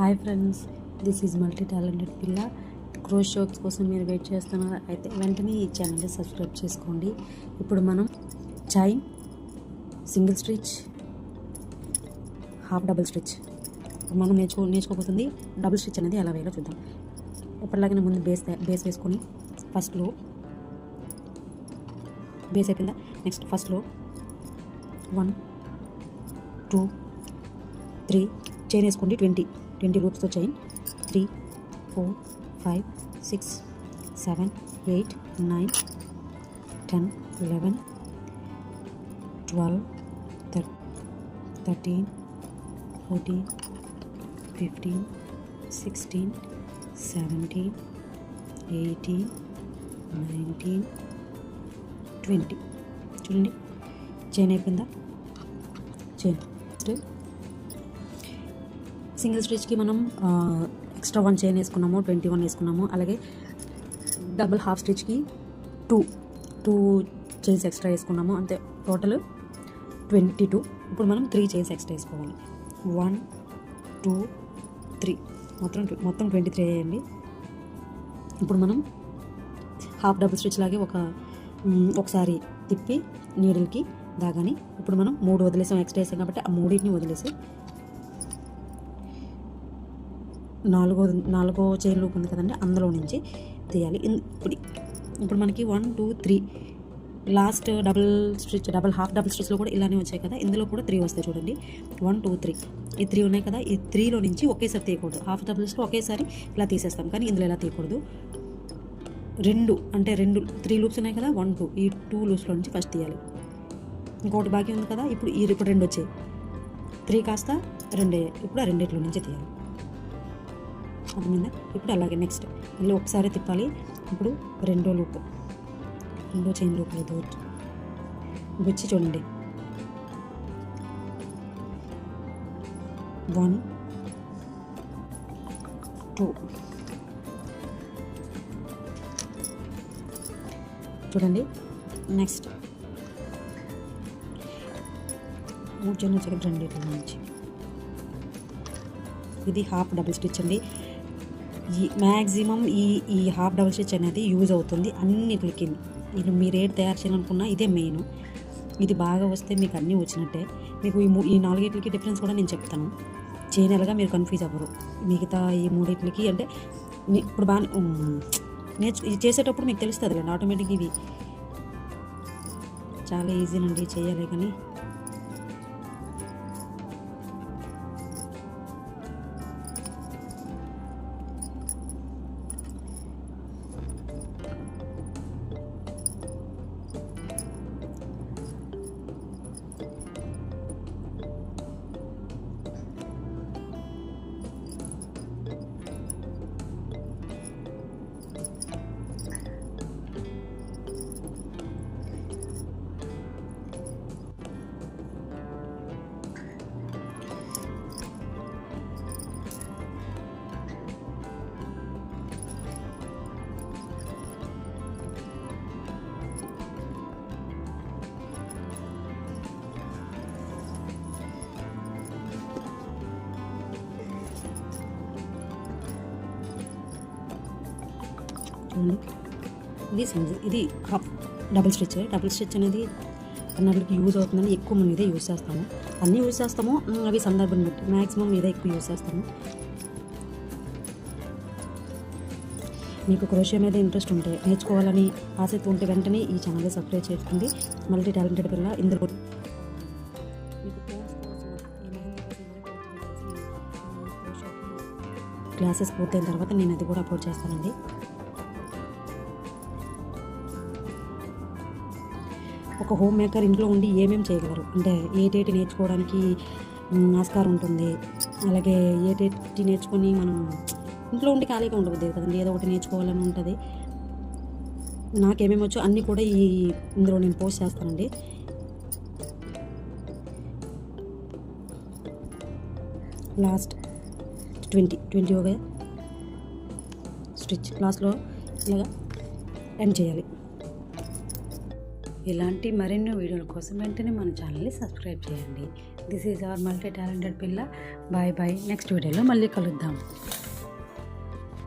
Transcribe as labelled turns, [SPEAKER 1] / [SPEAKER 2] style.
[SPEAKER 1] Hi friends this is multi talented పిల్ల. క్రోష్ షోక్స్ కోసం మీరు వెయిట్ చేస్తున్నారు అయితే వెంటనే ఈ ఛానల్ని సబ్స్క్రైబ్ చేసుకోండి. ఇప్పుడు మనం chain single stitch half double stitch మనం నేర్చుకో నేర్చుకోబోతుంది డబుల్ స్టిచ్ అనేది ఎలా వేయాలో చూద్దాం. ఎప్పటిలాగైనా ముందు బేస్ బేస్ వేసుకొని ఫస్ట్లో బేస్ అయిపోయిందా? నెక్స్ట్ ఫస్ట్లో వన్ టూ త్రీ చైన్ వేసుకోండి twenty twenty రూప్స్తో chain three four five six seven eight nine ten eleven twelve thir thirteen fourteen fifteen sixteen seventeen eighteen nineteen twenty. చూడండి. చైన్ అయిపోయిందా? Chain single స్టిచ్కి మనం extra one chain వేసుకున్నాము twenty one వేసుకున్నాము అలాగే double half స్టిచ్కి two two chains extra వేసుకున్నాము అంతే. Total twenty two. ఇప్పుడు మనం త్రీ చైన్స్ ఎక్స్ట్రా వేసుకోవాలి. One two three. మొత్తం మొత్తం ట్వంటీ త్రీ వేయండి ఇప్పుడు మనం హాఫ్ డబుల్ స్టిచ్ లాగే ఒక ఒకసారి తిప్పి నీడిల్కి దాగాని ఇప్పుడు మనం మూడు వదిలేసాం ఎక్స్ట్రా వేసాం కాబట్టి ఆ మూడింటిని వదిలేసి నాలుగో నాలుగో చైన్ లూప్ ఉంది కదండి అందులో నుంచి తీయాలి. ఇన్- ఇప్పుడు ఇప్పుడు మనకి one two three last double stitch double half double స్టిచ్లో కూడా ఇలానే వచ్చాయి కదా ఇందులో కూడా త్రీ వస్తాయి చూడండి. వన్ టూ త్రీ ఈ త్రీ ఉన్నాయి కదా ఈ త్రీలో నుంచి ఒకేసారి తీయకూడదు. హాఫ్ డబుల్ స్టిచ్లో ఒకేసారి ఇలా తీసేస్తాం కానీ ఇందులో ఇలా తీయకూడదు? రెండు అంటే రెండు త్రీ లూప్స్ ఉన్నాయి కదా వన్ టూ ఈ టూ లూప్స్లో నుంచి ఫస్ట్ తీయాలి. ఇంకోటి బాకీ ఉంది కదా ఇప్పుడు ఈ ఇప్పుడు రెండు వచ్చాయి. త్రీ కాస్త రెండే ఇప్పుడు ఆ రెండిట్లో నుంచి తీయాలి. అర్థమైందా ఇప్పుడు అలాగే నెక్స్ట్ మళ్ళీ ఒకసారి తిప్పాలి. ఇప్పుడు రెండో లూప్ రెండో చైన్ లూప్ లేదు గుచ్చి చూడండి. వన్ టూ చూడండి. నెక్స్ట్ మూడు చిన్న వచ్చాక రెండిట్లో నుంచి. ఇది హాఫ్ డబుల్ స్టిచ్ అండి. ఈ మ్యాక్సిమం ఈ ఈ హాఫ్ డబుల్ స్టిచ్ అనేది యూజ్ అవుతుంది అన్నిటికి ఇది మీరు ఏది తయారు చేయాలనుకున్నా ఇదే మెయిన్ ఇది బాగా వస్తే మీకు అన్నీ వచ్చినట్టే. మీకు ఈ మూ ఈ నాలుగింటికి డిఫరెన్స్ కూడా నేను చెప్తాను. చేయనలుగా మీరు కన్ఫ్యూజ్ అవ్వరు. మిగతా ఈ మూడింటికి అంటే ఇప్పుడు బాగా నేర్చు ఇది చేసేటప్పుడు మీకు తెలుస్తుంది కదా ఆటోమేటిక్ ఇవి. చాలా ఈజీనండి చేయాలి కానీ చూడండి ఇది సింగిల్ ఇది half double stitch double stitch అనేది అన్నట్లకి యూజ్ అవుతుందని ఎక్కువ మనం ఇదే యూజ్ చేస్తాము అన్నీ యూజ్ చేస్తాము. అవి సందర్భం బట్టి. మ్యాక్సిమం ఇదే ఎక్కువ యూజ్ చేస్తాము. మీకు క్రోషియా మీద ఇంట్రెస్ట్ ఉంటే నేర్చుకోవాలని ఆసక్తి ఉంటే వెంటనే ఈ ఛానల్ సబ్స్క్రైబ్ చేసుకుంది మల్టీ టాలెంటెడ్ పిల్ల ఇందులో క్లాసెస్ పూర్తయిన తర్వాత నేను అది కూడా అప్లోడ్ చేస్తానండి. ఒక హోమ్ మేకర్ ఇంట్లో ఉండి ఏమేమి చేయగలరు? అంటే ఏటేటి నేర్చుకోవడానికి ఆస్కారం ఉంటుంది. అలాగే ఏటేటి నేర్చుకొని మనం ఇంట్లో ఉండి ఖాళీగా ఉండవద్దు కదండి. ఏదో ఒకటి నేర్చుకోవాలని ఉంటుంది. నాకేమేమి వచ్చో అన్నీ కూడా ఈ ఇందులో నేను పోస్ట్ చేస్తానండి. లాస్ట్ ట్వంటీ ట్వంటీ ఒక స్టిచ్ లాస్ట్లో ఇలాగా ఎండ్ చేయాలి. ఇలాంటి మరెన్నో వీడియోల కోసం వెంటనే మన ఛానల్ని సబ్స్క్రైబ్ చేయండి. This is our multi talented పిల్ల. బాయ్ బాయ్ నెక్స్ట్ వీడియోలో మళ్ళీ కలుద్దాం.